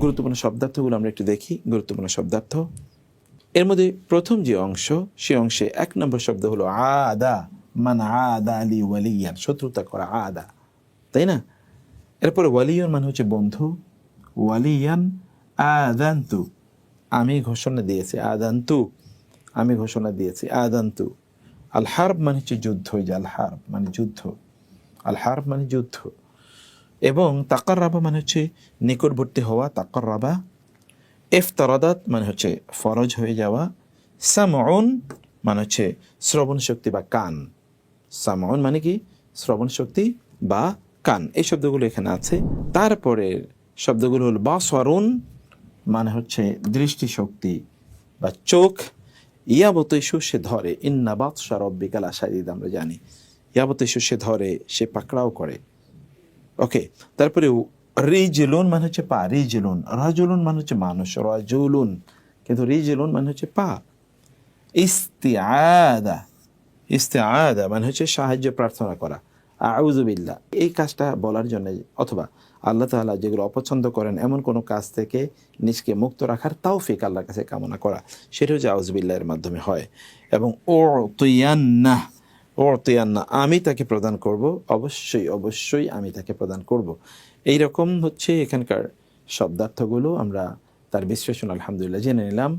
গুরুত্বপূর্ণ শব্দার্থগুলো আমরা একটু দেখি। গুরুত্বপূর্ণ শব্দার্থ। এর মধ্যে প্রথম যে অংশ, সে অংশে এক নম্বর শব্দ হলো আদা। মান আদা আলী ওয়ালিয়ান, শত্রুতা করা আদা। তাই না? এরপরে ওয়ালিয়ন মানে হচ্ছে বন্ধু। ওয়ালিয়ান, আদান্তু। আমি ঘোষণা দিয়েছি, আদান্তু। আমি ঘোষণা দিয়েছি, আদান্তু। আল হার্ব মানে হচ্ছে যুদ্ধ যে আল হার্ব মানে যুদ্ধ। আল হার্ব মানে যুদ্ধ। এবং তাকার রাবা মানে হচ্ছে নিকটবর্তী হওয়া তাকার রাবা এফতারাদাত মানে হচ্ছে ফরজ হয়ে যাওয়া। সামউন মানে হচ্ছে শ্রবণ শক্তি বা কান। সামউন মানে কি? শ্রবণ শক্তি বা কান। এই শব্দগুলো এখানে আছে। তারপরে শব্দগুলো হল বাসরুন মানে হচ্ছে দৃষ্টিশক্তি বা চোখ। ইয়াবত ইস্যু সে ধরে ইন্নাবাত সারব্বিকাল আশারিদ আমরা জানি। ইয়াবত ইস্যু সে ধরে, সে পাকড়াও করে। ওকে, তারপরে রিজলুন মানে হচ্ছে পা, রিজলুন। রাজুলুন মানে হচ্ছে মানুষ, রাজুলুন। কিন্তু রিজলুন মানে হচ্ছে পা। ইস্তিয়াদা ইস্তিয়াদা মানে হচ্ছে সাহায্য, প্রার্থনা করা। আউজুবিল্লাহ এই কাজটা বলার জন্য অথবা আল্লাহ তাআলা যেগুলো অপছন্দ করেন, এমন কোনো কাজ থেকে নিজকে মুক্ত রাখার তৌফিক আল্লাহর কাছে কামনা করা। সেটা হচ্ছে আউজবিল্লাহের মাধ্যমে হয়। এবং ও তুইয়ান্না ও তুইয়ান্না আমি তাকে প্রদান করব, অবশ্যই অবশ্যই আমি তাকে প্রদান করব। এই রকম হচ্ছে এখানকার শব্দার্থগুলো, আমরা তার বিশ্লেষণ আলহামদুলিল্লাহ জেনে নিলাম।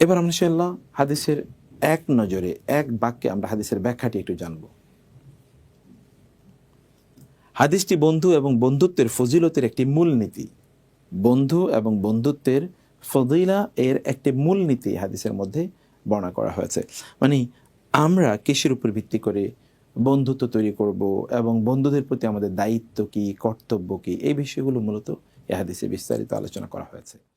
এবার আমরা ইনশাআল্লাহ হাদিসের এক নজরে, এক বাক্যে আমরা হাদিসের ব্যাখ্যাটি একটু জানব। হাদিসটি বন্ধু এবং বন্ধুত্বের ফজিলতের একটি মূলনীতি। বন্ধু এবং বন্ধুত্বের ফজিলা এর একটি মূলনীতি হাদিসের মধ্যে বর্ণনা করা হয়েছে। মানে আমরা কিসের উপর ভিত্তি করে বন্ধুত্ব তৈরি করব এবং বন্ধুদের প্রতি আমাদের দায়িত্ব কি, কর্তব্য কি, এই বিষয়গুলো মূলত এহাদিসে বিস্তারিত আলোচনা করা হয়েছে।